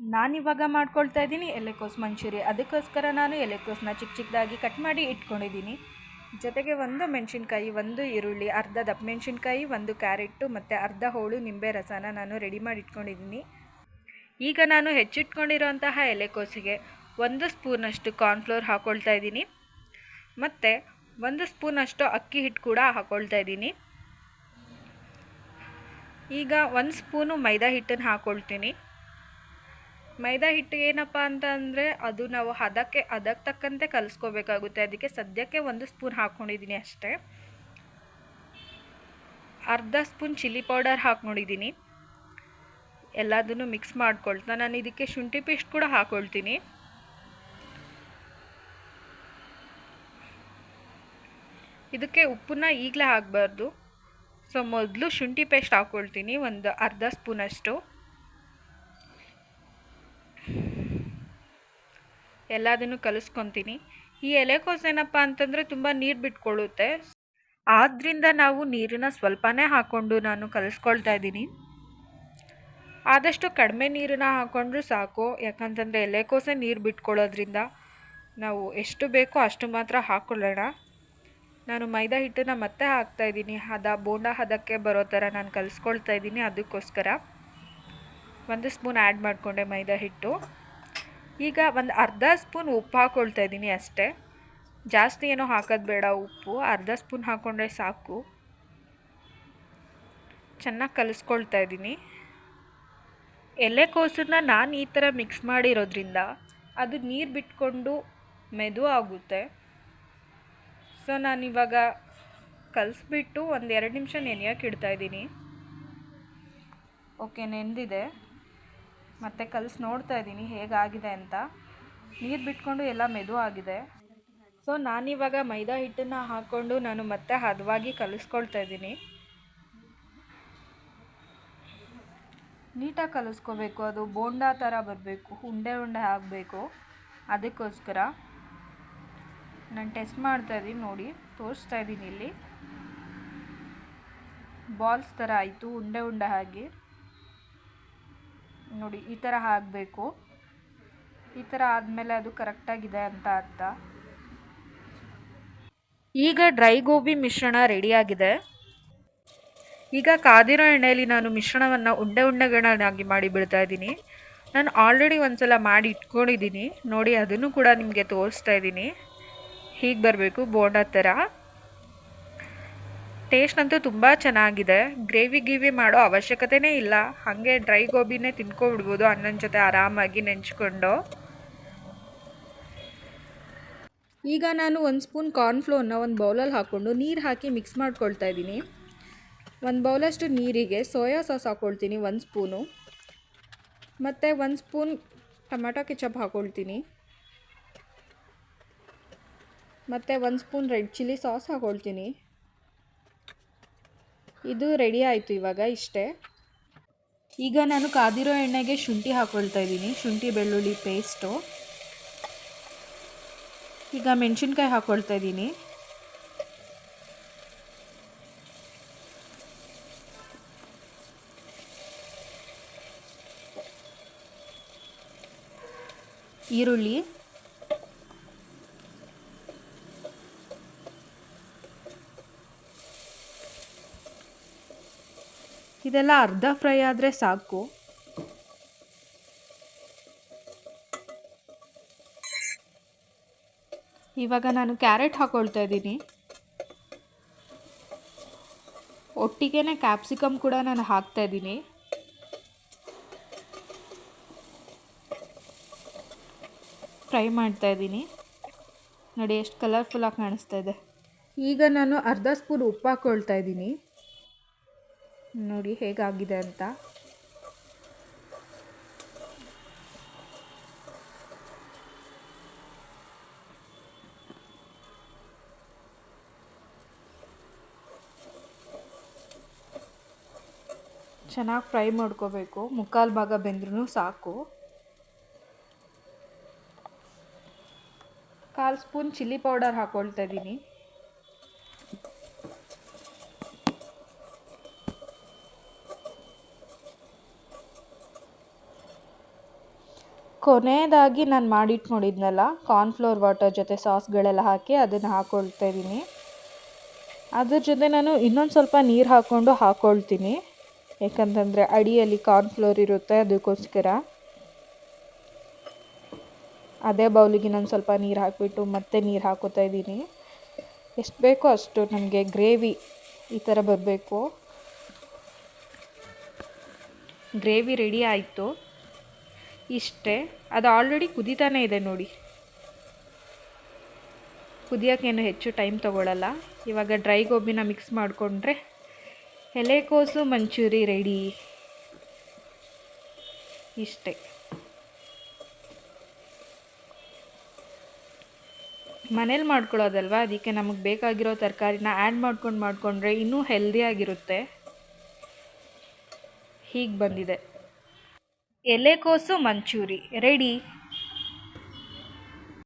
ನಾನಿವಾಗ ಮಾಡ್ಕೊಳ್ತಾ ಇದ್ದೀನಿ ಎಲೆಕೋಸು ಮಂಚೂರಿ. ಅದಕ್ಕೋಸ್ಕರ ನಾನು ಎಲೆಕೋಸನ್ನ ಚಿಕ್ಕ ಚಿಕ್ಕದಾಗಿ ಕಟ್ ಮಾಡಿ ಇಟ್ಕೊಂಡಿದ್ದೀನಿ. ಜೊತೆಗೆ ಒಂದು ಮೆಣಸಿನ್ಕಾಯಿ, ಒಂದು ಈರುಳ್ಳಿ, ಅರ್ಧ ದಪ್ಪ ಮೆಣಸಿನ್ಕಾಯಿ, ಒಂದು ಕ್ಯಾರೆಟು ಮತ್ತು ಅರ್ಧ ಹೋಳು ನಿಂಬೆ ರಸನ ನಾನು ರೆಡಿ ಮಾಡಿ ಇಟ್ಕೊಂಡಿದ್ದೀನಿ. ಈಗ ನಾನು ಹೆಚ್ಚಿಟ್ಕೊಂಡಿರೋಂತಹ ಎಲೆಕೋಸಿಗೆ ಒಂದು ಸ್ಪೂನಷ್ಟು ಕಾರ್ನ್ಫ್ಲೋರ್ ಹಾಕ್ಕೊಳ್ತಾ ಇದ್ದೀನಿ. ಮತ್ತು ಒಂದು ಸ್ಪೂನಷ್ಟು ಅಕ್ಕಿ ಹಿಟ್ಟು ಕೂಡ ಹಾಕ್ಕೊಳ್ತಾ ಇದ್ದೀನಿ. ಈಗ ಒಂದು ಸ್ಪೂನು ಮೈದಾ ಹಿಟ್ಟನ್ನು ಹಾಕ್ಕೊಳ್ತೀನಿ ಮೈದಾ ಹಿಟ್ಟು ಏನಪ್ಪ ಅಂತ ಅಂದರೆ ಅದು ನಾವು ಹದಕ್ಕೆ ಅದಕ್ಕೆ ತಕ್ಕಂತೆ ಕಲಿಸ್ಕೋಬೇಕಾಗುತ್ತೆ. ಅದಕ್ಕೆ ಸದ್ಯಕ್ಕೆ ಒಂದು ಸ್ಪೂನ್ ಹಾಕ್ಕೊಂಡಿದ್ದೀನಿ ಅಷ್ಟೇ. ಅರ್ಧ ಸ್ಪೂನ್ ಚಿಲ್ಲಿ ಪೌಡರ್ ಹಾಕ್ಕೊಂಡಿದ್ದೀನಿ. ಎಲ್ಲದನ್ನು ಮಿಕ್ಸ್ ಮಾಡ್ಕೊಳ್ತಾ ನಾನು ಇದಕ್ಕೆ ಶುಂಠಿ ಪೇಸ್ಟ್ ಕೂಡ ಹಾಕ್ಕೊಳ್ತೀನಿ ಇದಕ್ಕೆ ಉಪ್ಪನ್ನ ಈಗಲೇ ಹಾಕಬಾರ್ದು. ಸೊ, ಮೊದಲು ಶುಂಠಿ ಪೇಸ್ಟ್ ಹಾಕ್ಕೊಳ್ತೀನಿ ಒಂದು ಅರ್ಧ ಸ್ಪೂನಷ್ಟು. ಎಲ್ಲದನ್ನು ಕಲಿಸ್ಕೊತೀನಿ. ಈ ಎಲೆಕೋಸು ಏನಪ್ಪ ಅಂತಂದರೆ ತುಂಬ ನೀರು ಬಿಟ್ಕೊಳ್ಳುತ್ತೆ. ಆದ್ದರಿಂದ ನಾವು ನೀರನ್ನ ಸ್ವಲ್ಪನೇ ಹಾಕ್ಕೊಂಡು ನಾನು ಕಲಿಸ್ಕೊಳ್ತಾ ಇದ್ದೀನಿ. ಆದಷ್ಟು ಕಡಿಮೆ ನೀರನ್ನ ಹಾಕ್ಕೊಂಡ್ರೂ ಸಾಕು. ಯಾಕಂತಂದರೆ ಎಲೆಕೋಸೆ ನೀರು ಬಿಟ್ಕೊಳ್ಳೋದ್ರಿಂದ ನಾವು ಎಷ್ಟು ಬೇಕೋ ಅಷ್ಟು ಮಾತ್ರ ಹಾಕ್ಕೊಳ್ಳೋಣ ನಾನು ಮೈದಾ ಹಿಟ್ಟನ್ನು ಮತ್ತೆ ಹಾಕ್ತಾಯಿದ್ದೀನಿ ಹದ, ಬೋಂಡ ಹದಕ್ಕೆ ಬರೋ ಥರ ನಾನು ಕಲಿಸ್ಕೊಳ್ತಾ ಇದ್ದೀನಿ ಅದಕ್ಕೋಸ್ಕರ. ಒಂದು ಸ್ಪೂನ್ ಆ್ಯಡ್ ಮಾಡಿಕೊಂಡೆ ಮೈದಾ ಹಿಟ್ಟು. ಈಗ ಒಂದು ಅರ್ಧ ಸ್ಪೂನ್ ಉಪ್ಪು ಹಾಕ್ಕೊಳ್ತಾ ಇದ್ದೀನಿ ಅಷ್ಟೇ. ಜಾಸ್ತಿ ಏನೋ ಹಾಕೋದು ಬೇಡ ಉಪ್ಪು. ಅರ್ಧ ಸ್ಪೂನ್ ಹಾಕ್ಕೊಂಡ್ರೆ ಸಾಕು. ಚೆನ್ನಾಗಿ ಕಲಿಸ್ಕೊಳ್ತಾ ಇದ್ದೀನಿ. ಎಲೆಕೋಸನ್ನ ನಾನು ಈ ಥರ ಮಿಕ್ಸ್ ಮಾಡಿರೋದ್ರಿಂದ ಅದು ನೀರು ಬಿಟ್ಕೊಂಡು ಮೆದು ಆಗುತ್ತೆ. ಸೊ ನಾನಿವಾಗ ಕಲಿಸ್ಬಿಟ್ಟು ಒಂದು ಎರಡು ನಿಮಿಷ ನೆನೆಯೋಕೆ ಇಡ್ತಾಯಿದ್ದೀನಿ ಓಕೆ, ನೆಂದಿದೆ. ಮತ್ತು ಕಲಿಸಿ ನೋಡ್ತಾ ಇದ್ದೀನಿ ಹೇಗಾಗಿದೆ ಅಂತ. ನೀರು ಬಿಟ್ಕೊಂಡು ಎಲ್ಲ ಮೆದು ಆಗಿದೆ. ಸೊ ನಾನಿವಾಗ ಮೈದಾ ಹಿಟ್ಟನ್ನು ಹಾಕ್ಕೊಂಡು ನಾನು ಮತ್ತೆ ಹದವಾಗಿ ಕಲಿಸ್ಕೊಳ್ತಾ ಇದ್ದೀನಿ. ನೀಟಾಗಿ ಕಲಿಸ್ಕೋಬೇಕು, ಅದು ಬೋಂಡಾ ಥರ ಬರಬೇಕು, ಉಂಡೆ ಉಂಡೆ ಆಗಬೇಕು. ಅದಕ್ಕೋಸ್ಕರ ನಾನು ಟೆಸ್ಟ್ ಮಾಡ್ತಾ ಇದ್ದೀನಿ, ನೋಡಿ, ತೋರಿಸ್ತಾ ಇದ್ದೀನಿ ಇಲ್ಲಿ. ಬಾಲ್ಸ್ ಥರ ಆಯಿತು, ಉಂಡೆ ಉಂಡೆ ಆಗಿ. ನೋಡಿ, ಈ ಥರ ಆಗಬೇಕು. ಈ ಥರ ಆದಮೇಲೆ ಅದು ಕರೆಕ್ಟಾಗಿದೆ ಅಂತ ಅರ್ಥ. ಈಗ ಡ್ರೈ ಗೋಬಿ ಮಿಶ್ರಣ ರೆಡಿಯಾಗಿದೆ ಈಗ ಕಾದಿರೋ ಎಣ್ಣೆಯಲ್ಲಿ ನಾನು ಮಿಶ್ರಣವನ್ನು ಉಂಡೆ ಉಂಡೆಗಳನ್ನಾಗಿ ಮಾಡಿ ಬಿಡ್ತಾ ಇದ್ದೀನಿ. ನಾನು ಆಲ್ರೆಡಿ ಒಂದ್ಸಲ ಮಾಡಿ ಇಟ್ಕೊಂಡಿದ್ದೀನಿ. ನೋಡಿ, ಅದನ್ನು ಕೂಡ ನಿಮಗೆ ತೋರಿಸ್ತಾ ಇದ್ದೀನಿ. ಹೀಗೆ ಬರಬೇಕು ಬೋಂಡ ಥರ ಟೇಸ್ಟ್ ಅಂತೂ ತುಂಬ ಚೆನ್ನಾಗಿದೆ. ಗ್ರೇವಿ ಗೀವಿ ಮಾಡೋ ಅವಶ್ಯಕತೆನೇ ಇಲ್ಲ. ಹಾಗೆ ಡ್ರೈ ಗೋಬಿನೇ ತಿನ್ಕೊಬಿಡ್ಬೋದು ಅನ್ನನ ಜೊತೆ ಆರಾಮಾಗಿ ನೆಂಚ್ಕೊಂಡು. ಈಗ ನಾನು ಒಂದು ಸ್ಪೂನ್ ಕಾರ್ನ್ಫ್ಲೋರ್ನ ಒಂದು ಬೌಲಲ್ಲಿ ಹಾಕ್ಕೊಂಡು ನೀರು ಹಾಕಿ ಮಿಕ್ಸ್ ಮಾಡ್ಕೊಳ್ತಾ ಇದ್ದೀನಿ. ಒಂದು ಬೌಲಷ್ಟು ನೀರಿಗೆ ಸೋಯಾ ಸಾಸ್ ಹಾಕ್ಕೊಳ್ತೀನಿ ಒಂದು ಸ್ಪೂನು. ಮತ್ತು ಒಂದು ಸ್ಪೂನ್ ಟೊಮೆಟೊ ಕೆಚಪ್ ಹಾಕ್ಕೊಳ್ತೀನಿ. ಮತ್ತು ಒಂದು ಸ್ಪೂನ್ ರೆಡ್ ಚಿಲ್ಲಿ ಸಾಸ್ ಹಾಕ್ಕೊಳ್ತೀನಿ. ಇದು ರೆಡಿ ಆಯಿತು ಇವಾಗ ಇಷ್ಟೇ. ಈಗ ನಾನು ಕಾದಿರೋ ಎಣ್ಣೆಗೆ ಶುಂಠಿ ಹಾಕ್ಕೊಳ್ತಾ ಇದ್ದೀನಿ, ಶುಂಠಿ, ಬೆಳ್ಳುಳ್ಳಿ ಪೇಸ್ಟು ಈಗ ಮೆಣಸಿನ್ಕಾಯಿ ಹಾಕ್ಕೊಳ್ತಾ ಇದ್ದೀನಿ. ಈರುಳ್ಳಿ. ಇದೆಲ್ಲ ಅರ್ಧ ಫ್ರೈ ಆದರೆ ಸಾಕು. ಇವಾಗ ನಾನು ಕ್ಯಾರೆಟ್ ಹಾಕ್ಕೊಳ್ತಾ ಇದ್ದೀನಿ. ಒಟ್ಟಿಗೆ ಕ್ಯಾಪ್ಸಿಕಮ್ ಕೂಡ ನಾನು ಹಾಕ್ತಾ ಇದ್ದೀನಿ. ಫ್ರೈ ಮಾಡ್ತಾ ಇದ್ದೀನಿ. ನೋಡಿ, ಎಷ್ಟು ಕಲರ್ಫುಲ್ಲಾಗಿ ಕಾಣಿಸ್ತಾ ಇದೆ. ಈಗ ನಾನು ಅರ್ಧ ಸ್ಪೂನ್ ಉಪ್ಪು ಹಾಕ್ಕೊಳ್ತಾ ಇದ್ದೀನಿ. ನೋಡಿ ಹೇಗಾಗಿದೆ ಅಂತ. ಚೆನ್ನಾಗಿ ಫ್ರೈ ಮಾಡ್ಕೋಬೇಕು. ಮುಕ್ಕಾಲು ಭಾಗ ಬೆಂದ್ರೂ ಸಾಕು. ಕಾಲು ಸ್ಪೂನ್ ಚಿಲ್ಲಿ ಪೌಡರ್ ಹಾಕ್ಕೊಳ್ತಾ ಇದ್ದೀನಿ. ಕೊನೆಯದಾಗಿ ನಾನು ಮಾಡಿಟ್ಕೊಂಡಿದ್ನಲ್ಲ ಕಾರ್ನ್ಫ್ಲೋರ್ ವಾಟರ್ ಜೊತೆ ಸಾಸ್ಗಳೆಲ್ಲ ಹಾಕಿ ಅದನ್ನು ಹಾಕ್ಕೊಳ್ತಾ ಇದ್ದೀನಿ ಅದ್ರ ಜೊತೆ ನಾನು ಇನ್ನೊಂದು ಸ್ವಲ್ಪ ನೀರು ಹಾಕ್ಕೊಂಡು ಹಾಕ್ಕೊಳ್ತೀನಿ ಯಾಕಂತಂದರೆ ಅಡಿಯಲ್ಲಿ ಕಾರ್ನ್ಫ್ಲೋರ್ ಇರುತ್ತೆ ಅದಕ್ಕೋಸ್ಕರ ಅದೇ ಬೌಲಿಗೆ ನಾನು ಸ್ವಲ್ಪ ನೀರು ಹಾಕಿಬಿಟ್ಟು ಮತ್ತೆ ನೀರು ಹಾಕೋತಾ ಇದ್ದೀನಿ ಎಷ್ಟು ಬೇಕೋ ಅಷ್ಟು ನಮಗೆ ಗ್ರೇವಿ ಈ ಥರ ಬರಬೇಕು. ಗ್ರೇವಿ ರೆಡಿ ಆಯಿತು. ಇಷ್ಟೇ. ಅದು ಆಲ್ರೆಡಿ ಕುದೀತಾನೇ ಇದೆ ನೋಡಿ. ಕುದಿಯೋಕ್ಕೇನು ಹೆಚ್ಚು ಟೈಮ್ ತೊಗೊಳ್ಳಲ್ಲ ಇವಾಗ ಡ್ರೈ ಗೋಬಿನ ಮಿಕ್ಸ್ ಮಾಡಿಕೊಂಡ್ರೆ ಎಲೆಕೋಸು ಮಂಚೂರಿ ರೆಡಿ ಇಷ್ಟೇ. ಮನೇಲಿ ಮಾಡ್ಕೊಳ್ಳೋದಲ್ವಾ? ಅದಕ್ಕೆ ನಮಗೆ ಬೇಕಾಗಿರೋ ತರಕಾರಿನ ಆ್ಯಡ್ ಮಾಡ್ಕೊಂಡು ಮಾಡಿಕೊಂಡ್ರೆ ಇನ್ನೂ ಹೆಲ್ದಿಯಾಗಿರುತ್ತೆ ಹೀಗೆ ಬಂದಿದೆ. ಎಲೆಕೋಸು ಮಂಚೂರಿ. ರೆಡಿ?